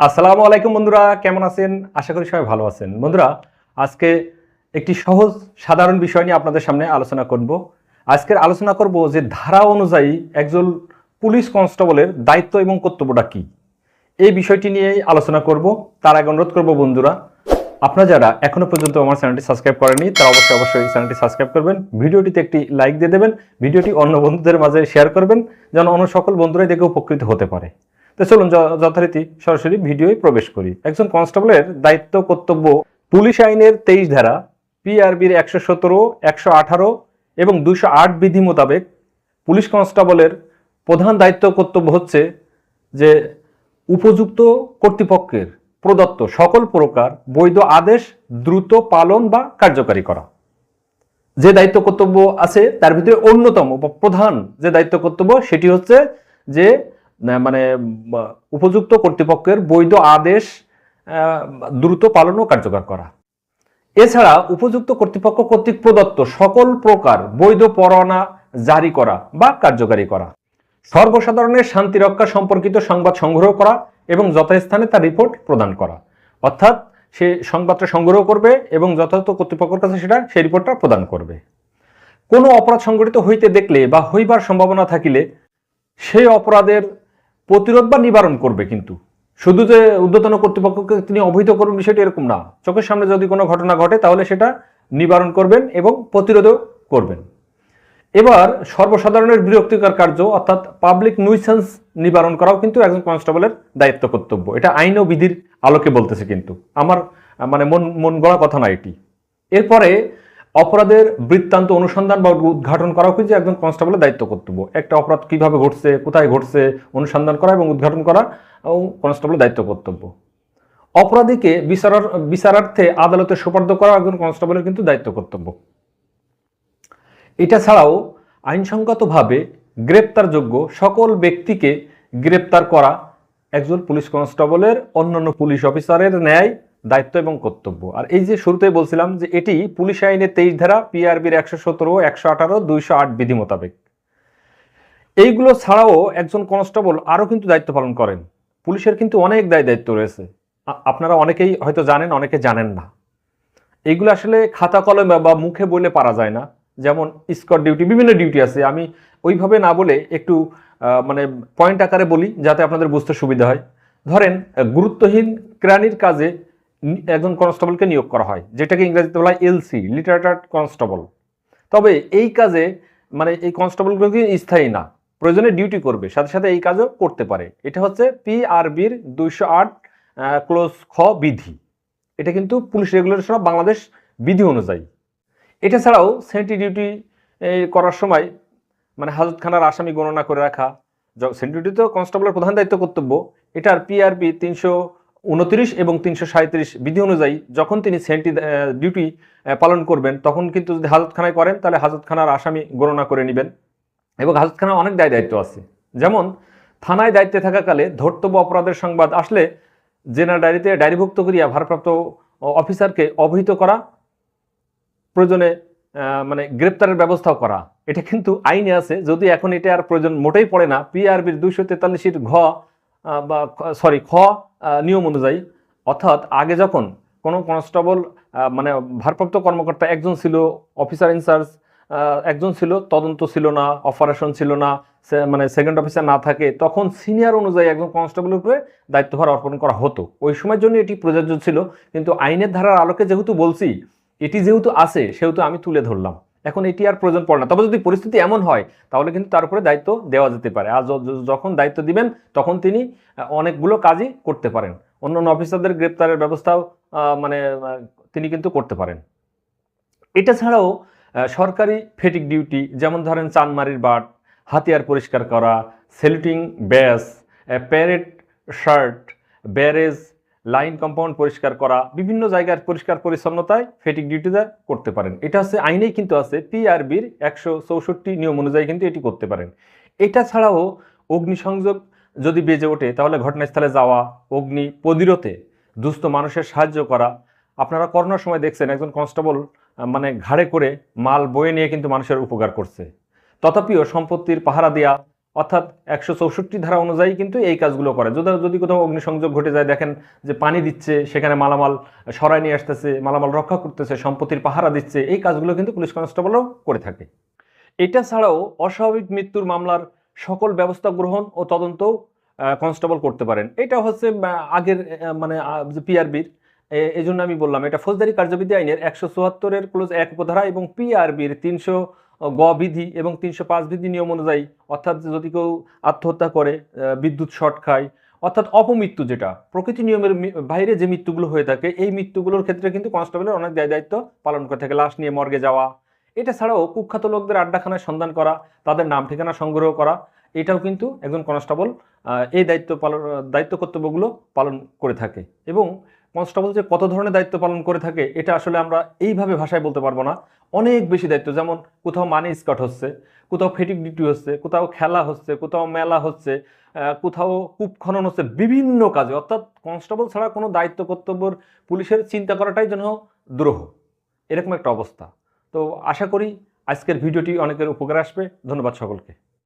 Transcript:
আসসালামু আলাইকুম বন্ধুরা, কেমন আছেন? আশা করি সবাই ভালো আছেন। বন্ধুরা, আজকে একটি সহজ, সাধারণ বিষয় নিয়ে আপনাদের সামনে আলোচনা করব। আজকের আলোচনা করব যে ধারা অনুযায়ী একজন পুলিশ কনস্টেবলের দায়িত্ব এবং কর্তব্যটা কি? এই বিষয়টি নিয়েই আলোচনা করব। তার আগে অনুরোধ করব বন্ধুরা, আপনারা যারা এখনও পর্যন্ত আমার চ্যানেলটি সাবস্ক্রাইব করেনি তারা অবশ্যই অবশ্যই চ্যানেলটি সাবস্ক্রাইব করবেন, ভিডিওটিতে একটি লাইক দিয়ে দেবেন, ভিডিওটি অন্য বন্ধুদের মাঝে শেয়ার করবেন, যেন অন্য সকল বন্ধুরাই দেখে উপকৃত হতে পারে। তো চলুন যথারীতি সরাসরি ভিডিওয় প্রবেশ করি। একজন কনস্টেবলের দায়িত্ব, কর্তব্য, পুলিশ আইনের তেইশ ধারা পিআরবির একশো সতেরো, একশো আঠারো এবং দুইশো আট বিধি মোতাবেক পুলিশ কনস্টেবলের প্রধান দায়িত্ব, কর্তব্য হচ্ছে যে উপযুক্ত কর্তৃপক্ষের প্রদত্ত সকল প্রকার বৈধ আদেশ দ্রুত পালন বা কার্যকারী করা। যে দায়িত্ব, কর্তব্য আছে, তার ভিতরে অন্যতম বা প্রধান যে দায়িত্ব, কর্তব্য সেটি হচ্ছে যে মানে উপযুক্ত কর্তৃপক্ষের বৈধ আদেশ দ্রুত পালন ও কার্যকর করা। এছাড়া উপযুক্ত কর্তৃপক্ষ কর্তৃক প্রদত্ত সকল প্রকার বৈধ পরোয়ানা জারি করা বা কার্যকারী করা। সর্বসাধারণের শান্তি রক্ষা সম্পর্কিত সংবাদ সংগ্রহ করা এবং যথাস্থানে তার রিপোর্ট প্রদান করা। অর্থাৎ সে সংবাদটা সংগ্রহ করবে এবং যথাযথ কর্তৃপক্ষের কাছে সেটা, সেই রিপোর্টটা প্রদান করবে। কোনো অপরাধ সংঘটিত হইতে দেখলে বা হইবার সম্ভাবনা থাকিলে সেই অপরাধের প্রতিরোধ বা নিবারণ করবে কিন্তু। শুধু যে ঊর্ধ্বতন কর্তৃপক্ষকে তিনি অবহিত করবেন বিষয়টি এরকম না। চোখের সামনে যদি কোনো ঘটনা ঘটে, তাহলে সেটা নিবারণ করবেন এবং প্রতিরোধও করবেন। এবার সর্বসাধারণের বিরক্তিকর কার্য, অর্থাৎ পাবলিক নুইসেন্স নিবারণ করাও কিন্তু একজন কনস্টেবলের দায়িত্ব কর্তব্য। এটা আইন ও বিধির আলোকে বলতেছে কিন্তু। আমার মানে মন মন গড়া কথা না এটি। এরপরে অপরাধের বৃত্তান্ত অনুসন্ধান বা উদ্ঘাটন করাও কিন্তু একজন কনস্টেবলের দায়িত্ব কর্তব্য। একটা অপরাধ কীভাবে ঘটছে, কোথায় ঘটছে, অনুসন্ধান করা এবং উদ্ঘাটন করা কনস্টেবলের দায়িত্ব কর্তব্য। অপরাধীকে বিচারার, বিচারার্থে আদালতে সোপর্দ করা একজন কনস্টেবলের কিন্তু দায়িত্ব কর্তব্য। এটা ছাড়াও আইনসঙ্গতভাবে গ্রেপ্তারযোগ্য সকল ব্যক্তিকে গ্রেপ্তার করা একজন পুলিশ কনস্টেবলের, অন্যান্য পুলিশ অফিসারের ন্যায় দায়িত্ব এবং কর্তব্য। আর এই যে শুরুতেই বলছিলাম যে এটি পুলিশ আইনের তেইশ ধারা পিআরবির একশো সতেরো, একশো আঠারো, দুইশো আট বিধি মোতাবেক। এইগুলো ছাড়াও একজন কনস্টেবল আরও কিন্তু দায়িত্ব পালন করেন। পুলিশের কিন্তু অনেক দায় দায়িত্ব রয়েছে। আপনারা অনেকেই হয়তো জানেন, অনেকে জানেন না। এইগুলো আসলে খাতা কলমে বা মুখে বলে পারা যায় না। যেমন স্কট ডিউটি, বিভিন্ন ডিউটি আছে। আমি ওইভাবে না বলে একটু মানে পয়েন্ট আকারে বলি, যাতে আপনাদের বুঝতে সুবিধা হয়। ধরেন গুরুত্বহীন ক্রানির কাজে একজন কনস্টেবলকে নিয়োগ করা হয়, যেটাকে ইংরেজিতে বলা হয় এলসি, লিটারেটার কনস্টেবল। তবে এই কাজে মানে এই কনস্টেবলগুলো কিন্তু স্থায়ী না, প্রয়োজনে ডিউটি করবে, সাথে সাথে এই কাজও করতে পারে। এটা হচ্ছে পিআরবির দুইশো আট ক্লোজ খ বিধি। এটা কিন্তু পুলিশ রেগুলেশন অফ বাংলাদেশ বিধি অনুযায়ী। এটা ছাড়াও সেন্টি ডিউটি করার সময় মানে হাজতখানার আসামি গণনা করে রাখা সেন্টি ডিউটি তো কনস্টেবলের প্রধান দায়িত্ব কর্তব্য। এটার পিআরবি তিনশো উনত্রিশ এবং তিনশো সাঁত্রিশ বিধি অনুযায়ী যখন তিনি সেন্টি ডিউটি পালন করবেন, তখন কিন্তু যদি হাজতখানায় করেন, তাহলে হাজতখানার আসামি গণনা করে নেবেন। এবং হাজতখানার অনেক দায় দায়িত্ব আছে। যেমন, থানায় দায়িত্বে থাকাকালে ধর্তব্য অপরাধের সংবাদ আসলে জেনারেল ডায়েরিতে ডায়েরিভুক্ত করিয়া ভারপ্রাপ্ত অফিসারকে অবহিত করা, প্রয়োজনে মানে গ্রেপ্তারের ব্যবস্থাও করা। এটা কিন্তু আইনে আছে। যদি এখন এটা আর প্রয়োজন মোটেই পড়ে না পিআরবির দুইশো তেতাল্লিশের ঘ বা সরি, খ নিয়ম অনুযায়ী। অর্থাৎ আগে যখন কোনো কনস্টেবল মানে ভারপ্রাপ্ত কর্মকর্তা একজন ছিল, অফিসার ইনচার্জ একজন ছিল, তদন্ত ছিল না, অপারেশন ছিল না মানে সেকেন্ড অফিসার না থাকে, তখন সিনিয়র অনুযায়ী একজন কনস্টেবলের উপরে দায়িত্বভার অর্পণ করা হতো। ওই সময়ের জন্য এটি প্রযোজ্য ছিল, কিন্তু আইনের ধারার আলোকে যেহেতু বলছি, এটি যেহেতু আছে, সেহেতু আমি তুলে ধরলাম। এখন এটি আর প্রয়োজন পড়ে না। তবে যদি পরিস্থিতি এমন হয়, তাহলে কিন্তু তার উপরে দায়িত্ব দেওয়া যেতে পারে। আর যখন দায়িত্ব দিবেন, তখন তিনি অনেকগুলো কাজই করতে পারেন। অন্য অন্য অফিসারদের গ্রেপ্তারের ব্যবস্থাও মানে তিনি কিন্তু করতে পারেন। এটা ছাড়াও সরকারি ফেটিক ডিউটি যেমন ধরেন চানমারির বাট, হাতিয়ার পরিষ্কার করা সেলুটিং ব্যাস parade shirt barrage line compound পরিষ্কার করা, বিভিন্ন জায়গার পরিষ্কার পরিচ্ছন্নতায় ফেটিক ডিউটিটা করতে পারেন। এটা হচ্ছে আইনেই কিন্তু আছে পিআরবির একশো চৌষট্টি নিয়ম অনুযায়ী কিন্তু এটি করতে পারেন। এটা ছাড়াও অগ্নিসংযোগ যদি বেজে ওঠে, তাহলে ঘটনাস্থলে যাওয়া, অগ্নি প্রতিরোধে দুস্থ মানুষের সাহায্য করা। আপনারা করোনার সময় দেখছেন, একজন কনস্টেবল মানে ঘাড়ে করে মাল বয়ে নিয়ে কিন্তু মানুষের উপকার করছে। তথাপিও সম্পত্তির পাহারা দেওয়া অর্থাৎ একশো চৌষট্টি ধারা অনুযায়ী কিন্তু এই কাজগুলো করে। যদি যদি কোথাও অগ্নিসংযোগ ঘটে যায়, দেখেন যে পানি দিচ্ছে, সেখানে মালামাল সরাই নিয়ে আসতেছে, মালামাল রক্ষা করতেছে, সম্পত্তির পাহারা দিচ্ছে, এই কাজগুলো কিন্তু পুলিশ কনস্টেবলও করে থাকে। এটা ছাড়াও অস্বাভাবিক মৃত্যুর মামলার সকল ব্যবস্থা গ্রহণ ও তদন্ত কনস্টেবল করতে পারেন। এটা হচ্ছে আগের মানে পিআরবির এই জন্য আমি বললাম, এটা ফৌজদারি কার্যবিধি আইনের একশো চুয়াত্তরের ক্লোজ এক উপধারা এবং পিআরবির তিনশো গ বিধি এবং তিনশো পাঁচ বিধি নিয়ম অনুযায়ী, অর্থাৎ যদি কেউ আত্মহত্যা করে বিদ্যুৎ শর্ট খায়, অর্থাৎ অপমৃত্যু যেটা, প্রকৃতি নিয়মের বাইরে যে মৃত্যুগুলো হয়ে থাকে, এই মৃত্যুগুলোর ক্ষেত্রে কিন্তু কনস্টেবলের অনেক দায় দায়িত্ব পালন করে থাকে। লাশ নিয়ে মর্গে যাওয়া, এটা ছাড়াও কুখ্যাত লোকদের আড্ডাখানায় সন্ধান করা, তাদের নাম ঠিকানা সংগ্রহ করা, এটাও কিন্তু একজন কনস্টেবল এই দায়িত্ব পালন, দায়িত্ব কর্তব্যগুলো পালন করে থাকে। এবং কনস্টেবল যে কত ধরনের দায়িত্ব পালন করে থাকে, এটা আসলে আমরা এইভাবে ভাষায় বলতে পারব না। অনেক বেশি দায়িত্ব, যেমন কোথাও মানি স্কট হচ্ছে, কোথাও ফেটিক ডিউটি হচ্ছে, কোথাও খেলা হচ্ছে, কোথাও মেলা হচ্ছে কোথাও কূপ খনন হচ্ছে, বিভিন্ন কাজে। অর্থাৎ কনস্টেবল ছাড়া কোনো দায়িত্ব কর্তব্যর পুলিশের চিন্তা করাটাই যেন দ্রোহ। এরকম একটা অবস্থা। তো আশা করি আজকের ভিডিওটি অনেকের উপকারে আসবে। ধন্যবাদ সকলকে।